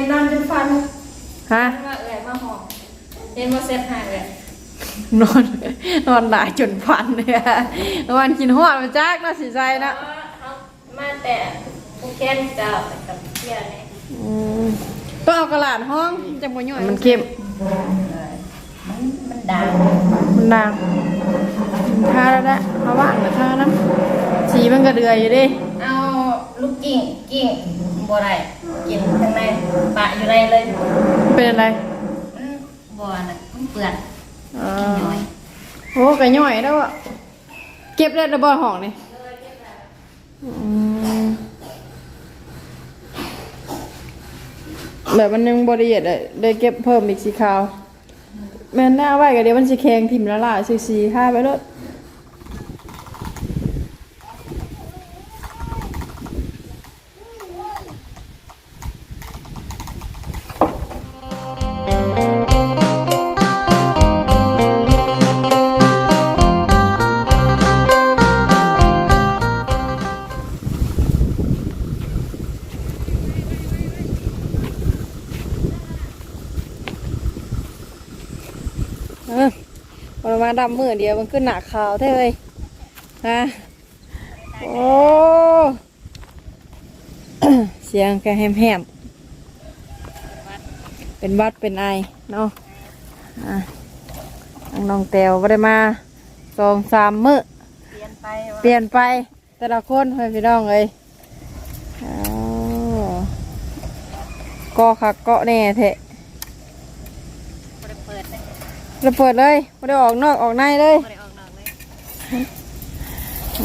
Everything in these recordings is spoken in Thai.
นี่นอนจนฟันฮะมาเอ่ยมาหอมเห็นว่าเซ็ตหายเลยนอนนอนหลายจนพันเนี่ยวันกินหอดมาจักน่าสิใจนะเขามาแต่ภูเก็ตเจ้ากับเที่ยวนี่อืมต้องเอากระหลาดห้องจังบ่ย่อยมันเข้มมันมันดังมันนางทาแล้วนะเอาว่างแล้วทานะสีมันก็เดือยอยู่ดิ เอาลูกกิ่งกิ่ง บัวไรกินข้างในปะอยู่ในเลยเป็นอะไรมันบัวน่ะมันเปื่อนเออน้อยโอ้กระย่อยแล้วอะเก็บได้ระเบิดห้องนี่อืมแบบมันยังบริเวณเลยได้เก็บเพิ่มอีกสีขาว แม่นได้เอาไว้ก็เดี๋ยวมันสิแข็งทิ่มละลายสีสีค่าไปเล ดำมือเดียวมันขึ้นหนาขาวเท่เลยฮะโอ้เสียงแกแหมๆเป็นวัดเป็นไอเนาะอะทางน้องแตวไม่ได้มาสองสามมื้อเปลี่ยนไปเปลี่ยนไป แต่ละคนเฮ้ยพี่น้องเอ้ยก็คักเกาะแน่เถอะ บ่ได้เปิดเลย เราเปิดเลยไม่ได้ออกนอกออกในเลยบ่ได้ออกนอกเลย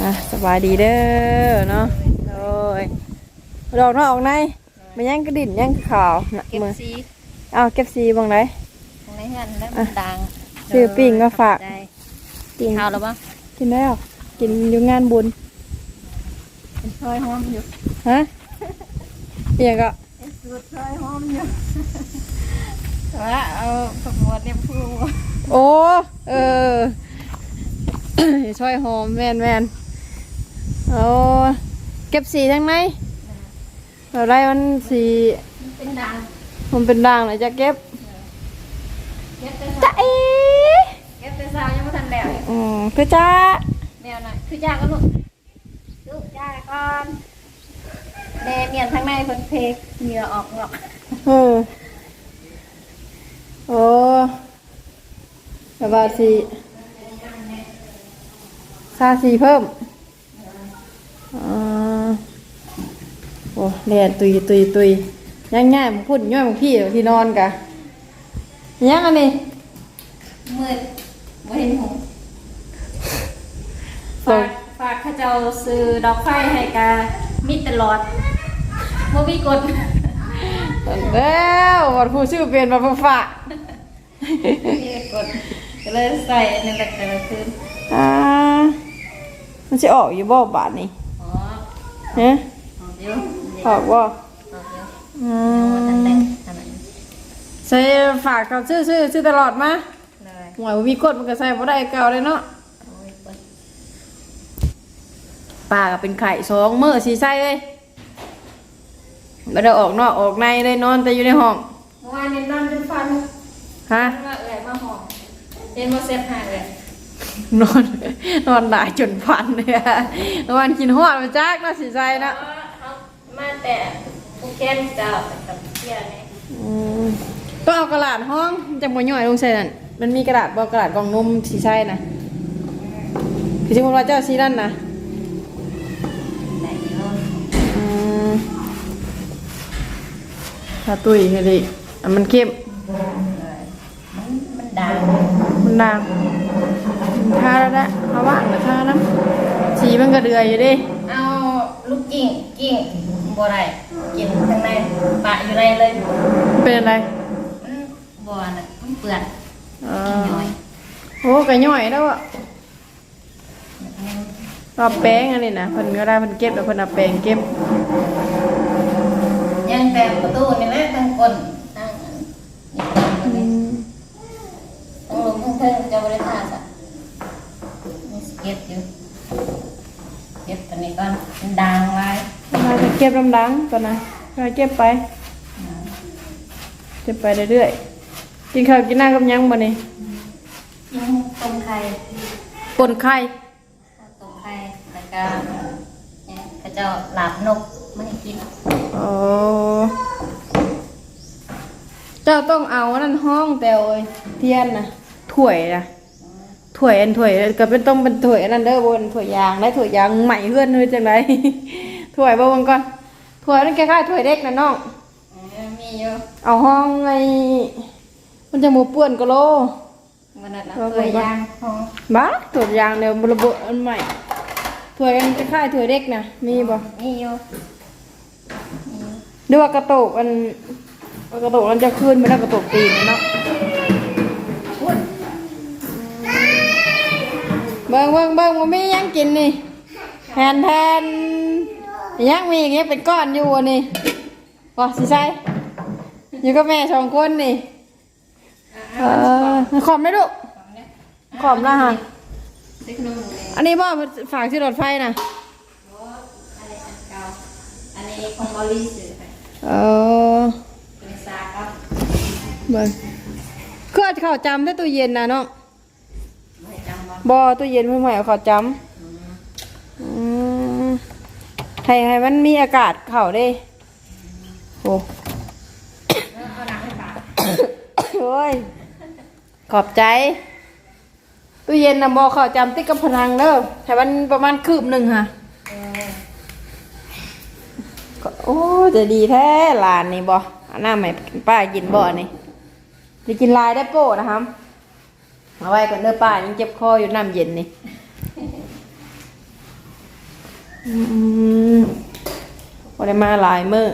อะสบายดีเด้อเนาะโอ้ยดอกเนาะออกในมันยังกระดิ่นยังขาวนะเก็บมือสีเอาเก็บสีบางไหนตรงในเฮือนแล้วมันดังซื้อปิ้งมาฝากได้กินข้าวแล้วบ่กินได้หรอกินอยู่งานบุญเป็นซอยหอมอยู่ฮะเอียงก็เป็นสูตรซอยหอมอยู่ ว่าเอาขบวนเนี่ยพูดโอ้ เออ ช่วยหอมแมนแมนโอ้เก็บสีทั้งในอะไรมันสีเป็นดังมันเป็นด่างเลยจะเก็บเก็บแต่จ้าสาวเอ๋เก็บแต่สาวยังไม่ทันแล้วอืมคือจ้าแนวหน่อยคือจ้าก็ลูกลูกจ้าก่อนแดเมียนทั้งในเพิ่นเพกเหงื่อออกหรอกเออ โอ้แต่ว่าสีซาสีเพิ่มอ่าโอ้เรียนตุยตุยตุยย่างง่ายมึงพูดย่อยมึงพี่เดี๋ยวที่นอนกะยังอันนี้มืดบ่เห็นหงส่ฝางกฝากข้าเจ้าซื้อดอกไฟให้กามีตลอดบ่มีกด แล้ววันผู้ชื่อเปลี่ยนมาเพื่อฝากมีกดก็เลยใส่ในแต่แต่ละคืนอ่ามันจะออกอยู่บ่บาทนี่อ๋อฮะออกอยู่ออกบ่ออกอยู่อืบ่ทันมได้ขนาดนี้ใส่ฝากเขาซื้อซื้อซื้อตลอดมาเลยหวยบ่มีกดมันก็ใส่บ่ได้เก่าเลยเนาะโอ้ยเปิดป้าก็เป็นไข่สองมื้อสีใส่เลย บ่ได้ออกนอกออกในเลยนอนแต่อยู่ในห้องเมื่อวานนี้นอนจนฟันฮะมาเอ่ยมาหอมเห็นว่าเซ็ตหายเลยนอนนอนหลายจนพันเลยอะวันกินฮอดมาจักน่าสิใจนะเขามาแต่ภูเก็ตเจ้ากับเที่ยวนี่อืมต้องเอากระดาษห้องจังบ่ย่อยลงใส่นั่นมันมีกระดาษบ่กระดาษกล่องนมสีใช่นะคือสมมุติว่าเจ้าสีนั่นนะ ถ้าตุ้ยเฮ็ดดิอันมันเข้มมันมันดังมันนางทาแล้วนะเอาว่างแล้วทานะสีมันก็เดือยอยู่ดิเอาลูกกิ่งกิ่งบัวไรกินข้างในปะอยู่ในเลยเป็นอะไรมันบัวน่ะมันเปื่อนเอน้ออยโอ้กระย่อยแล้วอะเอาแป้งอันนี้นะเพิ่นก็ได้เพิ่นเก็บแล้วเพิ่นเอาแป้งเก็บยัง แต่ประตูนี่แหละทั้งก้นทั้งอันนี่ทั้งอันนี้ทั้งลมทั้งเทิงจะบริทาสะนี่สเก็ตอยู่เก็บตัวนี้ก่อนมันดังไว้เราจะเก็บลำดังก่อนนะเราเก็บไปจะไปเรื่อยๆกินข้าวกินน้ำกับหยังบ่นี่ยังต้มไข่ปนไข่ต้มไข่แล้วก็เนี่ยเขาเจะหลาบนก ไม่ให้กินโอ้เจ้าต้องเอาอันนั่นห้องแต่โอ้ยเทียนนะถ้วยนะถ้วยอันถ้วยก็เป็นต้องเป็นถ้วยอันนั้นเด้อบนถ้วยยางได้ถ้วยยางใหม่เฮือนเฮ้ยจังไรถ้วยบ่เบิ่งก่อนถ้วยนั่นคล้ายๆถ้วยเด็กนะน้องเออมีอยู่เอาห้องไงมันจะหมูเปื้อนก็โลมันนั่นนะเอาตัไปวก่อนยางของบ้าถ้วยยางเดี๋ยวระเบิดอันใหม่ถ้วยกันคล้ายๆถ้วยเด็กนะมีบ่มีอยู่ หรือว่ากระโตกอันกระโตกมันจะขึ้นไม่ได้กระโตกตีนเนาะเบิ่งเบิ่งเบิ่งมันมีหยังกินนี่แทนแทนยังมีอย่างเงี้ยเป็นก้อนอยู่นี่ว่าสิใช่อยู่กับแม่สองคนนี่เออขอบไหมลูกขอบละฮะซื้อขนมเลยอันนี้บ่ฝากที่รถไฟนะ อะไรอันเก่าอั นนี้ของบอลลี่ซื้อไปเออเป็นซาครับเบิ่งคือเอาข้าวจำได้ตู้เย็นนะเนาะไม่จำว่าบ่ตู้เย็นเพิ่งใหม่เอาข้าวจำอืมให้ให้มันมีอากาศเข้าเด้โอ้เอาหนังให้ปากโอ้ย ขอบใจ ตู้เย็นนะบ่ข้าวจำติดกับผนังเด้อให้มันประมาณคืบหนึ่งค่ะ เออ ก็ โอ้จะดีแท้หลานนี่บ่เอหน้าใหม่ป้ากินบ่นี่จะกินลายได้โป้นะครับเอาไว้ก่อนเด้อป้ายังเจ็บคออยู่น้ำเย็นนี่อืมบ่ได้มาลายเมื้อ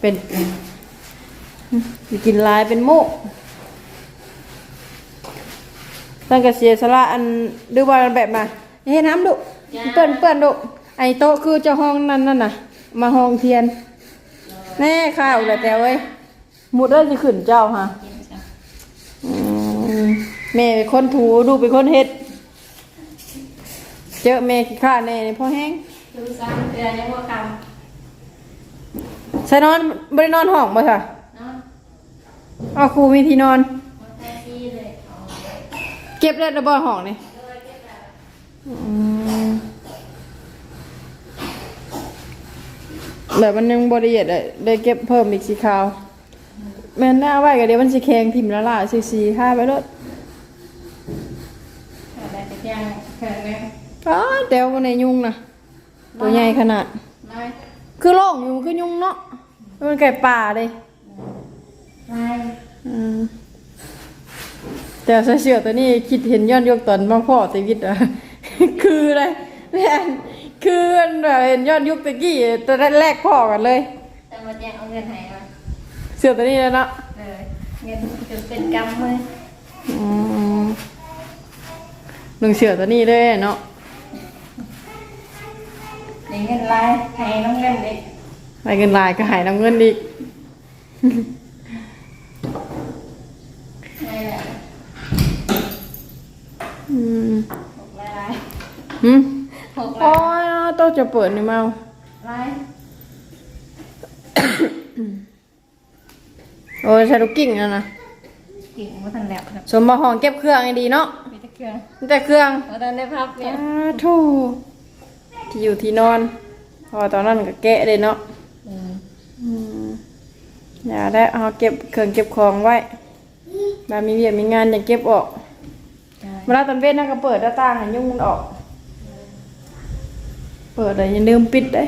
เป็นจะกินลายเป็นโมกตั้งกระเสียสละอันดูว่าแบบมาเฮ้น้ำดุเปื้อนเปื้อนดุไอโต๊ะคือเจ้าห้องนั่นนั่นน่ะ มาห้องเทียน แน่ข้าวเลยแต่เว้ยหมุดเริ่มจะขึ้นเจ้าฮะกินจ้ะอืมแม่เป็นคนถูดูเป็นคนเฮ็ด เจอแม่ขี้ข้าแน่นี่พ่อแห้งดูซ้ำเตือนยังว่าคใส่นอนบรินอนห้องบ่ค่ะำเนาะเอาครูมีที่นอน มาแท้ที่เลยเอาเก็บได้ระเบิดห้องนี่อืม แบบมันยังบริเอียดเลยได้เก็บเพิ่มอีกสีขาวแม่นได้เอาไว้ก็เดี๋ยวมันสิแข็งทิ่มละล่ะสีสีท่าไว้รถอะไรจะเพียงเขินไหมอ๋อเดี๋ยวมันในยุงนะตัวใหญ่ขนาด น้อยคือโล่งยุงคือยุงเนาะมันไก่ป่าเลยลายอืมแต่ใส่เสื้อตัวนี้คิดเห็นย้อนยกตอนบางพ่อชีวิตอะ คืออะไรแม่น คือแบบเห็นย้อนยุคตะกี้ตอนแรกพ่อกันเลย แต่มาแจ้งเอาเงินให้มาเสื้อตัวนี้แล้วเนาะเลยเงินจนเป็นกำเลยอืมหนึ่งเสื้อตัวนี้เลยเนาะเดี๋ยวเงินลายให้น้องเงินเด็กไปเงินลายก็หายน้ำเงินอีกนี่แหละอืมหกลายลายหืมหกโอ้ลาย ยต้องจะเปิดนี่เมาลายโอ้ยใช้ลูกกิ่งแล้วนะกิ่งมาทันแล้วครับสมบัติห้องเก็บเครื่องให้ดีเนาะมีตะเกียงมีแต่เครื่องมาตอนได้พับเนี่ยอ่าทูที่อยู่ที่นอนเพอตอนนั้นก็แกะเลยเนาะอืมอืมอย่าได้เอาเก็บเครื่องเก็บของไว้บามีเวียกมีงานอย่าเก็บออกใช่เวลาตอนเว้นนะก็เปิดหน้าต่างให้ยุงมันออก เปิดเลยอย่าลืมปิดได้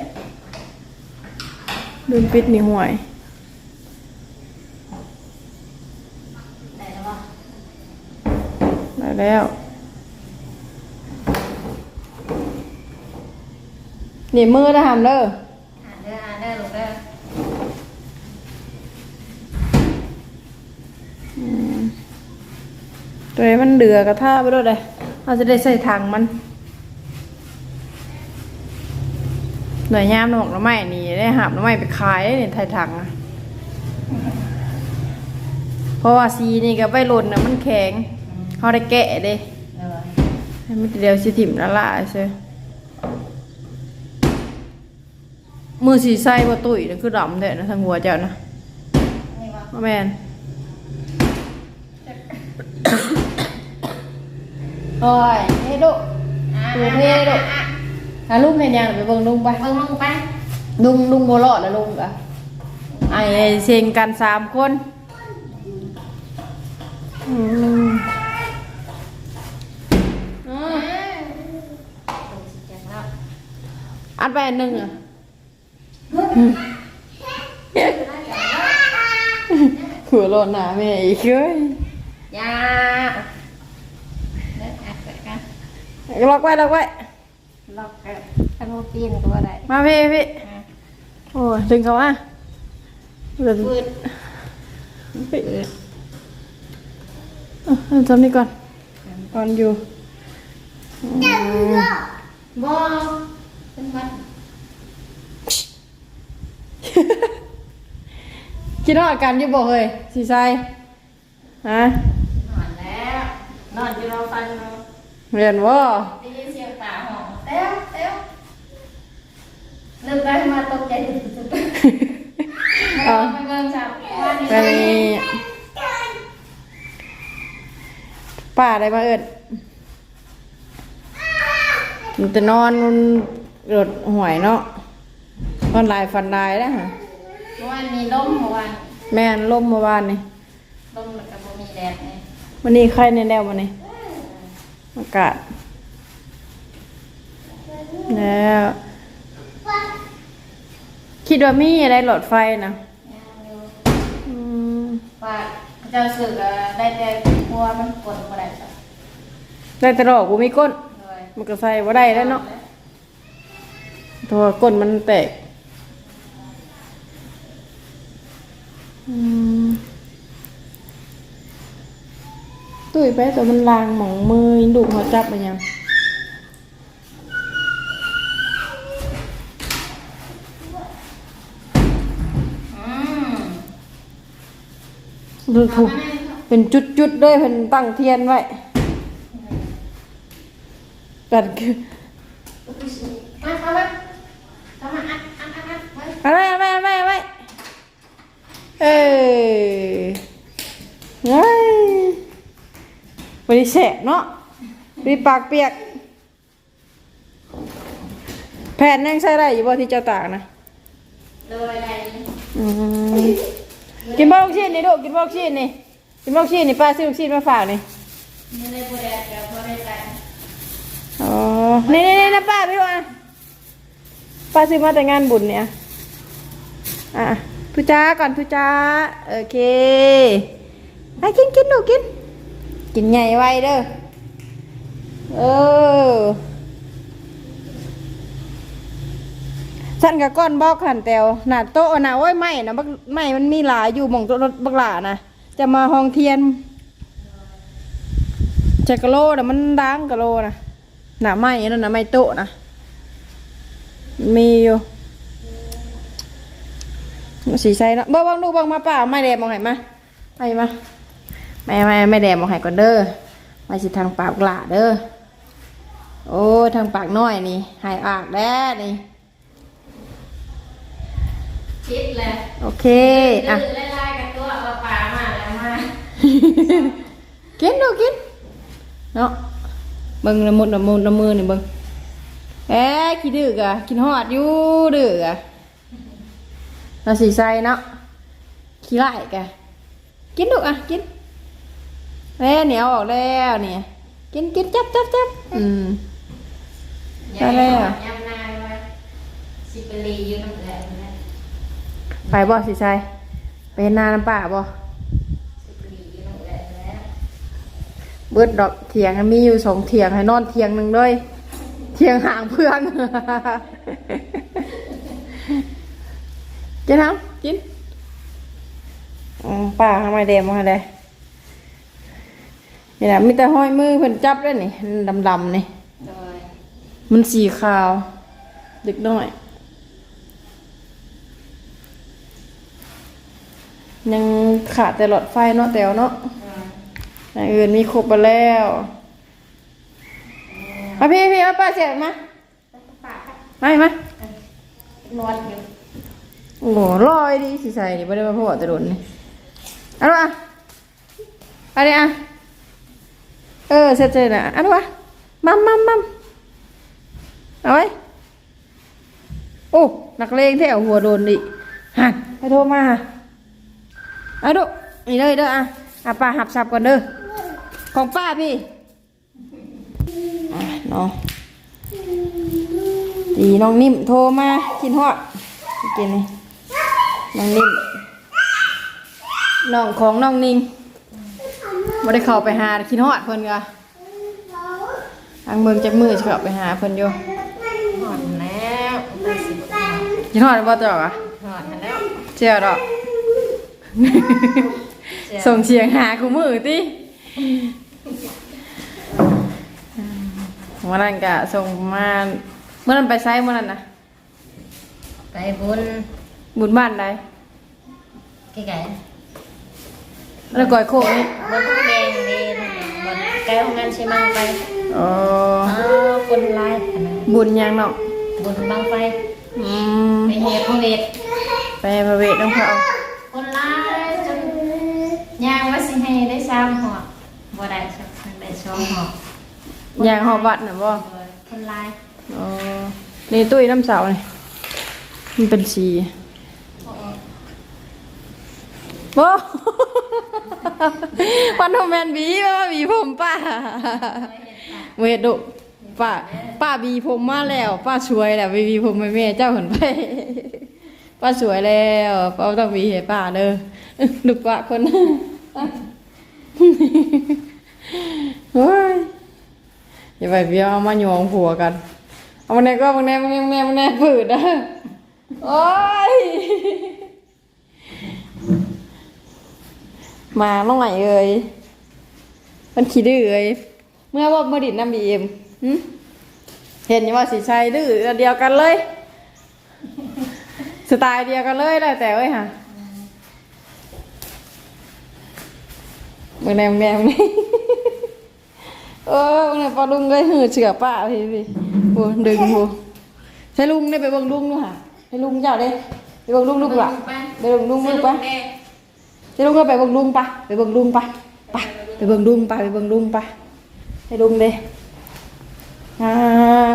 ลืมปิดนี่ห่วยได้แล้ววะได้แล้วนี่มือนะหามเด้ออ่านเด้ออ่านเด้อลูกเด้อตัวนี้มันเดือกระท่าไปด้วยเลยเราจะได้ใส่ถังมัน หน่วยยามหนอกน้ำไม้นี่ได้หาบน้ำไม้ไปขายนี่ไทยถังอะเพราะว่าซีนี่ก็ไปหล่นนะมันแข็งเขาได้แกะเด้เออให้มันเดียวสิถิ่มละลายใช่มือสีใส่บ่ตุ๋ยนะคือดำแท้นะทางหัวเจ้านะนี่วบ่แม่นโอ้ยเฮ้ดุดูเท่ดุ หาลุงเห็นยังไปเบิ่งลุงไปเบิ่งลงไปลุงลุงโบรอดแล้วลุงกะไอ้เซ็งกันสามคนอืมอืมจากแล้วอัดไปอันหนึ่งอะหัวโลนหนาแม่อีกเอ้ยยาเลิกอัดไปกันล็อกไว้ล็อกไว้ ล็อกกันถ้าโมปีนก็บ่ได้มาพี่พี่โอ้ยดึงเขามาเดินปืดพี่เออทำนี่ก่อนก่อนอยู่อืมบ่เป็นวัดคิดว่าอาการอยี่บ่เฮ้ยสีใสฮะนอนแล้ว นอนอยู่เราฟันเนาะเรียนว่าได้ยินเสียงป่าหอน เต้วเต้วลืมไปมาตกใจสุดๆเอาไปเบิ่งจับว่านี่ไปป้าได้มาเอิดมันจะนอนมันหลดหวยเนาะนอนหลายฟันลายแล้วฮะเมื่อวานมีลมเมื่อวานแม่นล่มเมื่อวานนี่ลมแล้วก็บ่มีแดดไงวันนี้ใครในแนววันนี้อากาศ แล้ว คิดว่ามีอะไรหลอดไฟนะยังอยู่อืมว่าเจ้าสึกอะได้แต่กลัวมันกดบ่ได้จ้ะได้แต่ดอกกูมีก้น เลยมันก็ใส่ว่าได้แล้วเนาะตัวก้นมันแตก อืมตุ้ยไปตัวมันลางหมองมือดุหัวจับไปยัง ดูถูกเป็นจุดๆด้วยเป็นตั้งเทียนไว้กันคือมาเข้ามาเข้ามาอัดอัดอัดอัดไว้เอาไว้เอาไว้เอาไว้เอาไว้เอ้ยเฮ้ยบริแสบเนาะบริปากเปียก แผ่นยังใช้ได้อยู่บ่ที่เจ้าตากนะโดยใดอืม กินบ่ลูกชิ้นนี่ลูกกินบ่ลูกชิ้นนี่กินบ่ลูกชิ้นนี่ป้าซื้อลูกชิ้นมาฝากนี่ไม่ได้บ่ได้เดี๋ยวบ่ได้ใส่อ๋อนี่นี่นี่นะป้าพี่ว่าป้าซื้อมาแต่งานบุญเนี่ยอะทุจ้าก่อนทุจ้าโอเคไอ้กินกินหนูกิน กินใหญ่ไวเด้อเออ สั่นกับก้อนบอกขันแตวหนาโต๊ะนะโอ้ยไม่นะบักไม่มันมีหลายอยู่หมองโต๊ะรถบักหลานะจะมาห้องเทียนจะกะโลนะมันดังกะโลนะหนาไม้นั่นนะไม้โต๊ะนะมีอยู่สีใสเนาะบ่บังดูบังมาเปล่าไม่แดงมองไหนมาไปมาไม่ไม่ไม่แดงมองไหนก่อนเด้อมาสิทางปากหลาเด้อโอ้ทางปากน้อยนี่หายอากแด้นี่ คิดเลยโอเคอะดื้อไล่ๆกันตัวเอาปลามาแล้วมากินดูกินเนาะเบิ่งละมุดละมุดละมือนี่เบิ่งเอ๊ะขี้ดื้อกะกินฮอดอยู่ดื้อกะเราสีใสเนาะขี้ไล่กะกินดูอะกินเอ๊ะเหนียวออกแล้วเนี่ยกินกินจับจับจับอืมได้แล้วยำนายไว้สิไปรีอยู่น้ำแดงนะ ไปบ่สีใสไปเห็นหน้าน้ำป่าบ่สิไปรีอยู่น้ำแดงแล้วเบิดดอกเถียงมีอยู่สองเถียงให้นอนเถียงหนึ่งเลยเถียงห่างเพื่อนกินครับกินอืมป้าทำไมแดงมาเลยนี่แหละมีแต่ห้อยมือเพิ่นจับด้วยนี่ดำๆนี่โดยมันสีขาวเด็กน้อย ยังขาดแต่หลอดไฟเนาะแตวเนาะอ่าอย่างอื่นมีครบไปแล้วมาพี่พี่เอาป้าเสียบมาปากมามานวดอยู่โอ้โหลอยดีสิใส่นี่ไม่ได้มาพอแต่โดนนี่เอาดูอะเอาดิอะเออเสร็จเลยนะเอาดูอะมัมมัมมัมเอาไว้โอ้นักเลงแถวหัวโดนดิหันไปโทรมา เอาดูนี่เลยเด้ออะอะป้าหับสับก่อนเด้อของป้าพี่อะเนาะดีน้องนิ่มโทรมากินฮอดกินนี่น้องนิ่มน้องของน้องนิงไม่ได้เข้าไปหาคิดฮอดเพิ่นก็ทางเมืองจักมือสิเข้าไปหาเพิ่นอยู่หอนแล้วไปสิบหอนคิดฮอดบ่ตอกอะหอนแล้วเจ้าดอก ส่งเสียงหากูมือติวันนั้นก็ส่งมาเมื่อนั้นไปไซเมื่อนั้นนะไปบุญบุญบ้านใดไก่แล้วก่อยโคกนี่บนผู้แดงเด่นบนแก้วงานใช่มังไปอ๋ออ้าวคนลายขนาดบุญยังเนาะบนบางไฟอืมไปเหตุพระเวทไปพระเวทต้องเขาคนลายจน ย่างว่าสิให้ได้สามห่อบ่ได้สักได้สองห่อยางหอบวัดน่ะบ่คนลายอ๋อนี่ตุ้ยน้ำเสานี่มันเป็นสีโอ้วันโทแมนบีว่าบีผมป้าเวทดุป้าป้าบีผมมาแล้ว ป้าสวยแล้วบีบีผมให้แม่เจ้าเห็นไป ป้าสวยแล้วป้าต้องบีให้ป้าเด้อลูกป้าคนเฮ้ยอย่าไปเบี้ยวเอามาโยงผัวกัน เอามาแน่ก็มาแน่มาแน่มาแน่มาแน่ฝืดนะโอ้ยมาน้องไหนเอ่ยมันขี้ดื้อเอ่ยเมื่อว่าเมื่อดิดน้ำบีเอ็มหึเห็นอยู่ว่าสีชัยดื้อเดียวกันเลย สไตล์เดียวกันเลยได้แต่เว้ยฮะมึงแนมแนมนี่เออมึงแนมปลาลุงเลยหืดเฉือป้าพี่พี่โอ้ดึงโหใช่ลุงได้ไปเบิ่งลุงด้วยฮะให้ลุงเจ้าได้ไปเบิ่งลุงลูกหล่ะไปเบิ่งลุงลูกปะไปลุงก็ไปเบิ่งลุงปะไปเบิ่งลุงปะปะไปเบิ่งลุงปะไปเบิ่งลุงปะให้ลุงเด้อ่า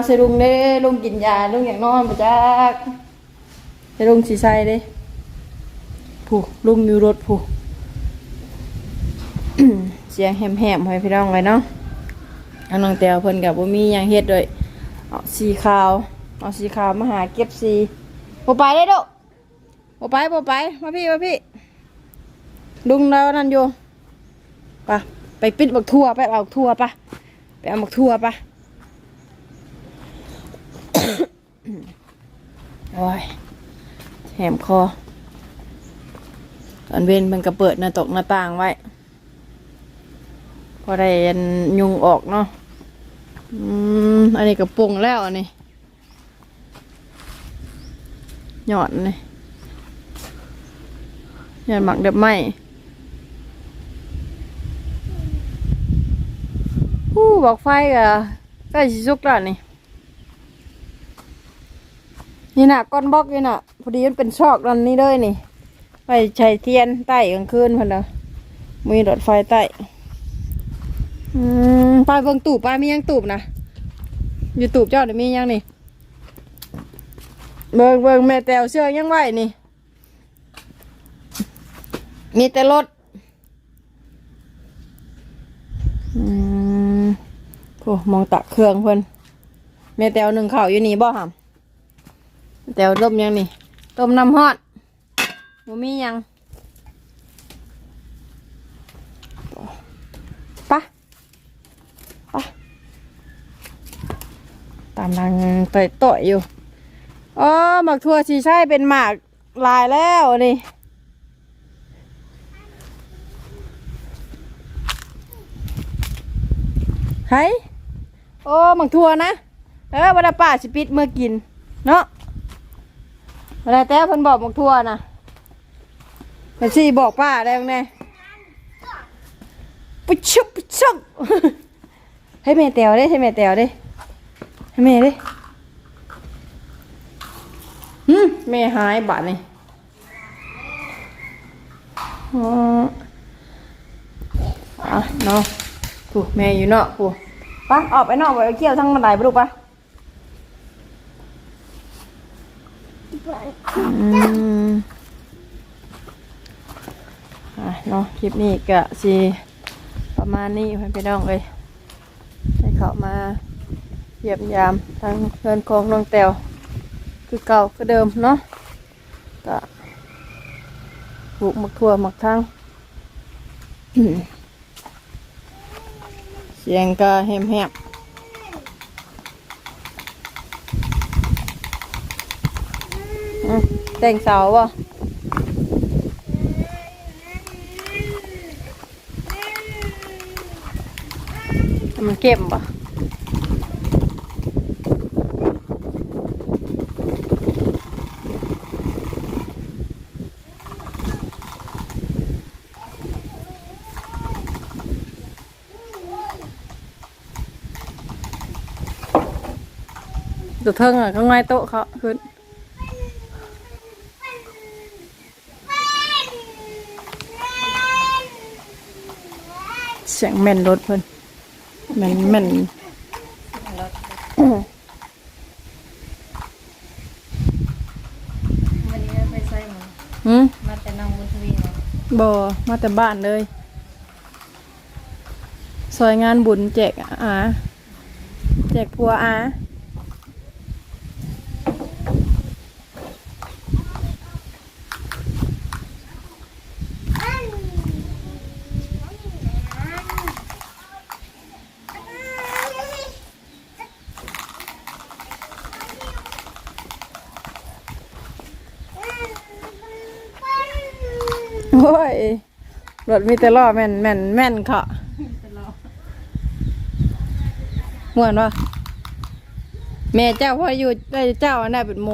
ใส่ลุงเด้ลุงกินยาลุงอยากนอนปะจัก ให้ลุงสีใส่เด้ผู้ลุงอยู่รถผู้เสียงแหมๆให้พี่น้องไว้เนาะอันน้องแตวเพิ่นกับบ่มีหยังเฮ็ดด้วยเอาสีขาว เอาสีขาวมาหาเก็บสีบ่ไปได้ดอกบ่ไปบ่ไปมาพี่มาพี่ลุงแล้วนั่นอยู่ปะไปปิดบักทั่วไปเอาทั่วปะไปเอาบักทั่วปะโอ้ย หมคอ ตอนเว้นมันก็เปิดหน้าตกหน้าต่างไว้ พอได้อันยุงออกเนาะอืมอันนี้ก็ปรุงแล้วอันนี้หยอดนี่หยอดหมักเด็บไหมอู้บอกไฟก็ใกล้สิสุกแล้วนี่ นี่น่ะก้อนบล็อกนี่น่ะพอดีมันเป็นชอกดันนี้เลยนี่ ไปใช้เทียนใต้กลางคืนพันเด้อมีหลอดไฟใต้อืมปลาเบิ่งตูบปลามียังตูบนะอยู่ตูบเจ้าเดี๋ยวมียังนี่ เบิ่งเบิ่งแม่แตวเชื่อยังไหวนี่ มีแต่รถอืมโอ้มองตะเครื่องเพิ่นแม่แตวหนึ่งเข้าอยู่นี่บ่หำ แตวต้มยังนี่ต้มน้ำฮอดบ่มียังปะปะตามทางเตยต่อยอยู่อ๋อหมักทั่วชีใช่เป็นหมากลายแล้วนี่ไห้โอ้หมักทั่วนะ เออวันป้าสิปิดเมื่อกิน เนาะ วันแต่เพิ่นบอกหมักทั่วนะแต่สิบอกป้าได้ยังไงปุ๊บชุบปุ๊บชุบให้แม่แตวได้ให้แม่แตวได้ให้แม่ได้หืมแม่หายบาทนี่อ๋อเนาะผู้แม่อยู่เนาะผู้ปะออกไปนอกไปเอาเกี่ยวทั้งบันไดไปลูกปะ อะเนาะคลิปนี้ก็สิประมาณนี้ให้พี่น้องเลยให้เขามาเยียมยามทางเพื่อนของน้องแตวคือเก่าคือเดิมเนาะก็ปลูกมักทั่วมักทั้งเสียงก็แหบๆอืม แต่งเสาบ่มันเก็บบ่ตัวเทิงอะข้างในโต๊ะเขาขึ้น สียงแม่นรถเพิ่นแม่นแม่นรถวันนี้ไปใส่หมูหืมมาแต่น้องบุญทวีเนาะบ่มาแต่บ้านเลย ซอยงานบุญแจกอาแจกพัวอา โอ้ยรถมีแต่ล้อแม่นแม่นแม่นค่ะเป็นรอม่วนวะแม่เจ้าพ่ออยู่ได้เจ้าอันได้เป็นโม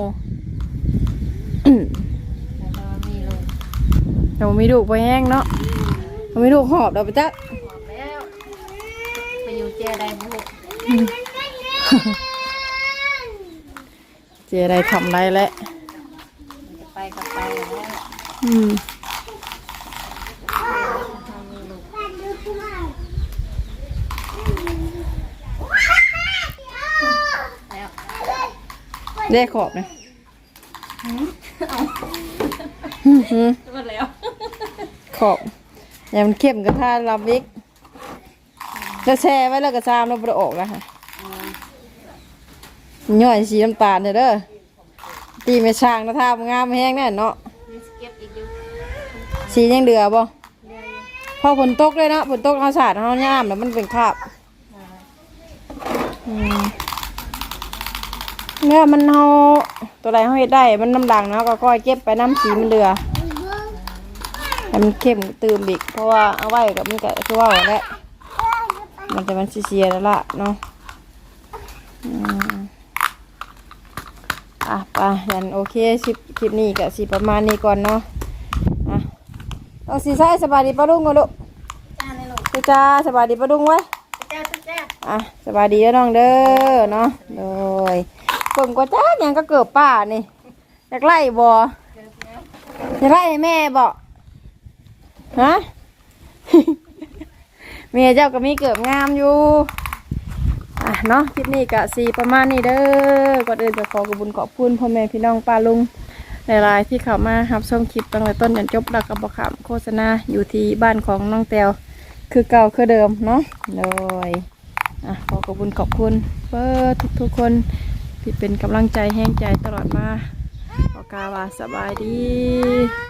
แล้วก็มีลูกเรามีลูกไปแห้งเนาะเรามีลูกหอบเราไปจ้ะออกแล้วไปอยู่เจได้บุกเจอะไรทำไรแล้วจะไปกับไปแล้ว อืม มีลูกแล้ว เด้ขอบนะหืมหมดแล้วขอบอย่ามันเข้มกระทาลำวิกแล้วแช่ไว้แล้วก็ซามแล้วบ่ไปออกแล้วค่ะย่อยสีน้ำตาลเนี่ยเด้อตีไม่ช่างนะท่างามแห้งแน่เนาะมีสเก็บอีกอยู่สียังเดือบ่เรื่อยพอฝนตกเลยเนาะฝนตกเอาสาดเอาย่ามแล้วมันเป็นคราบอืม เนี่ยมันเอาตัวไรเขาเฮ็ดได้ มันน้ำดังเนาะก็ก้อยเก็บไปน้ำสีมันเดือให้มันเข้มตื่มอีก เพราะว่าเอาไว้กับมันก็คือว่าแหละมันจะมันเสียๆแล้วล่ะเนาะอืมอะไปยันโอเคคลิปคลิปนี้ก็สิประมาณนี้ก่อนเนาะอะเอาสีใส่สบายดีป้าลุงก่อนลูกจ้าในลูกจ้าจ้าสบายดีป้าลุงไว้จ้าจ้าอะสบายดีเด้อน้องเด้อเนาะโดย เพิ่มกว่าจ้ายังก็เกิดป้านี่อยากไล่บ่อยากไล่ให้แม่บ่ฮะเมียเจ้าก็มีเกิดงามอยู่อะเนาะคลิปนี้ก็สีประมาณนี้เด้อก่อนอื่นจะขอกบุญขอบคุณพ่อแม่พี่น้องป้าลุงหลายๆที่เข้ามารับชมคลิปตั้งแต่ต้นจนจบแล้วก็บอกขามโฆษณาอยู่ที่บ้านของน้องแตวคือเก่าคือเดิมเนาะโดยอะขอขอบคุณขอบคุณเพื่อทุกทุกๆคน ที่เป็นกำลังใจแห้งใจตลอดมาขอกาวาสบายดี